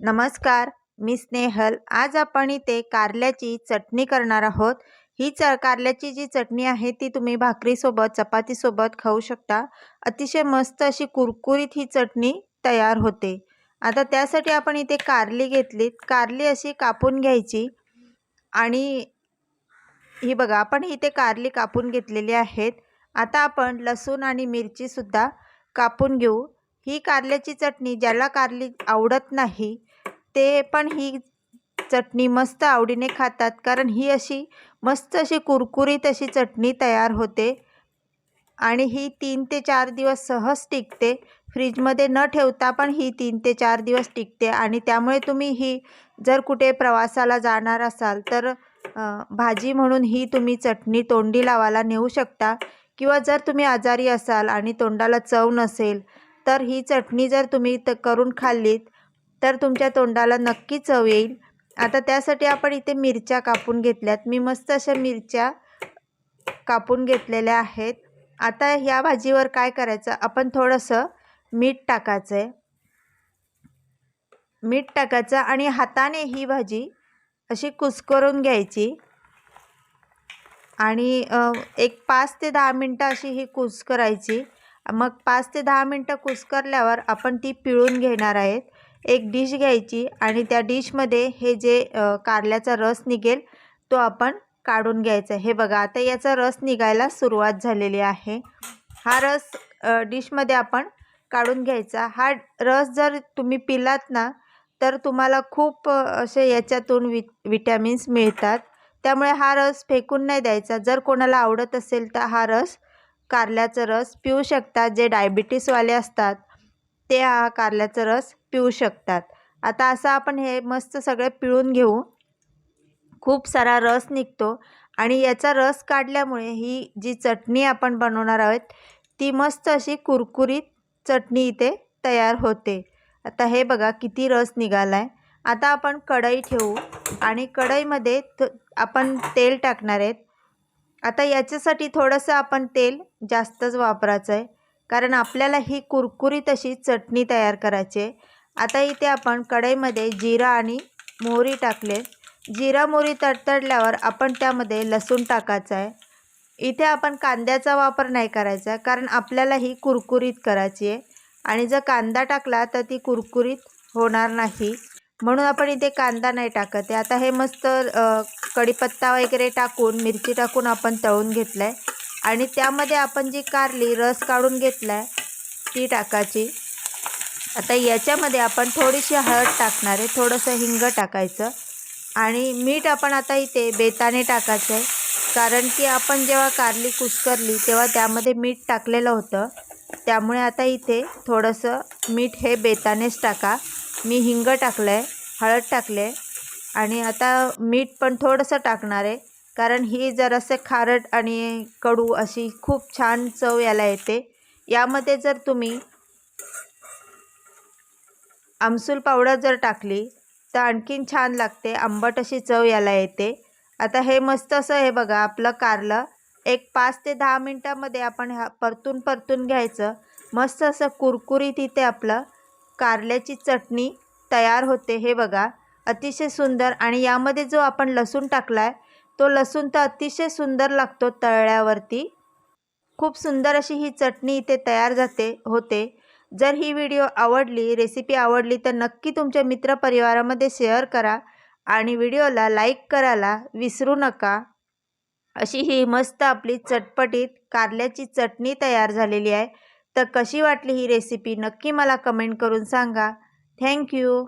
नमस्कार मी स्नेहल. आज आपण इथे कारल्याची चटणी करणार आहोत. ही च कारल्याची जी चटणी आहे ती तुम्ही भाकरीसोबत चपातीसोबत खाऊ शकता. अतिशय मस्त अशी कुरकुरीत ही चटणी तयार होते. आता त्यासाठी आपण इथे कारली घेतली कारली अशी कापून घ्यायची. आणि ही बघा आपण इथे कारली कापून घेतलेली आहेत. आता आपण लसूण आणि मिरचीसुद्धा कापून घेऊ. ही कारल्याची चटणी ज्याला कारली आवडत नाही ते पण ही चटणी मस्त आवडीने खातात. कारण ही अशी मस्त अशी कुरकुरीत अशी चटणी तयार होते. आणि ही तीन ते चार दिवस सहज टिकते. फ्रीजमध्ये न ठेवता पण ही तीन ते चार दिवस टिकते. आणि त्यामुळे तुम्ही ही जर कुठे प्रवासाला जाणार असाल तर भाजी म्हणून ही तुम्ही चटणी तोंडी लावायला नेऊ शकता. किंवा जर तुम्ही आजारी असाल आणि तोंडाला चव नसेल तर ही चटणी जर तुम्ही त करून खाल्लीत तर तुमच्या तोंडाला नक्की चव येईल. आता त्यासाठी आपण इथे मिरच्या कापून घेतल्यात. मी मस्त अशा मिरच्या कापून घेतलेल्या आहेत. आता ह्या भाजीवर काय करायचं? आपण थोडंसं मीठ टाकायचं आहे मीठ टाकायचं आणि हाताने ही भाजी अशी कुस्करून घ्यायची. आणि एक पाच ते दहा मिनटं अशी ही कुस करायची. मग पाच ते दहा मिनटं कुस्करल्यावर आपण ती पिळून घेणार आहेत. एक डिश घ्यायची आणि त्या डिशमध्ये हे जे कारल्याचा रस निघेल तो आपण काढून घ्यायचा हे बघा आता याचा रस निघायला सुरुवात झालेली आहे. हा रस डिशमध्ये आपण काढून घ्यायचा. हा रस जर तुम्ही पिलात ना तर तुम्हाला खूप असे याच्यातून वि विटॅमिन्स मिळतात. त्यामुळे हा रस फेकून नाही द्यायचा. जर कोणाला आवडत असेल तर हा रस कारल्याचा रस पिऊ शकतात जे डायबिटीसवाले असतात ते हा कारल्याचा रस पिऊ शकतात. आता असं आपण हे मस्त सगळे पिळून घेऊ. खूप सारा रस निघतो आणि याचा रस काढल्यामुळे ही जी चटणी आपण बनवणार आहोत ती मस्त अशी कुरकुरीत चटणी इथे तयार होते. आता हे बघा किती रस निघाला आहे आता आपण कढई ठेवू आणि कढईमध्ये आपण तेल टाकणार आहेत. आता याच्यासाठी थोडंसं आपण तेल जास्तच वापरायचं आहे कारण आपल्याला ही कुरकुरीत अशी चटणी तयार करायची आहे. आता इथे आपण कढईमध्ये जिरा आणि मोहरी टाकले. जिरा मोहरी तडतडल्यावर आपण त्यामध्ये लसूण टाकायचं आहे. इथे आपण कांद्याचा वापर नाही करायचा कारण आपल्याला ही कुरकुरीत करायची आहे. आणि जर कांदा टाकला तर ती कुरकुरीत होणार नाही. म्हणून आपण इथे कांदा नाही टाकत आहे. आता हे मस्त कढीपत्ता वगैरे टाकून मिरची टाकून आपण तळून घेतलं आहे आणि त्यामध्ये आपण जी कारली रस काढून घेतला आहे ती टाकायची. आता याच्यामध्ये आपण थोडीशी हळद टाकणार आहे थोडंसं हिंग टाकायचं. आणि मीठ आपण आता इथे बेताने टाकायचं आहे कारण की आपण जेव्हा कारली कुस्करली तेव्हा त्यामध्ये मीठ टाकलेलं होतं. त्यामुळे आता इथे थोडंसं मीठ हे बेतानेच टाका. मी हिंग टाकलं आहे हळद टाकले आणि आता मीठ पण थोडंसं टाकणार आहे. कारण ही जरासं खारट आणि कडू अशी खूप छान चव याला येते. यामध्ये जर तुम्ही आमसूल पावडर जर टाकली तर आणखीन छान लागते. आंबट अशी चव याला येते. आता हे मस्त असं हे बघा आपलं कारलं. एक पाच ते दहा मिनटामध्ये आपण ह्या परतून परतून घ्यायचं. मस्त असं कुरकुरीत इथे आपलं कारल्याची चटणी तयार होते. हे बघा अतिशय सुंदर. आणि यामध्ये जो आपण लसूण टाकला आहे तो लसूण तर अतिशय सुंदर लागतो तळल्यावरती खूप सुंदर अशी ही चटणी इथे तयार जाते होते. जर ही व्हिडिओ आवडली रेसिपी आवडली तर नक्की तुमच्या मित्रपरिवारामध्ये शेअर करा आणि व्हिडिओला लाईक करायला विसरू नका. अशी ही मस्त आपली चटपटीत कारल्याची चटणी तयार झालेली आहे. तर कशी वाटली ही रेसिपी नक्की मला कमेंट करून सांगा. थँक्यू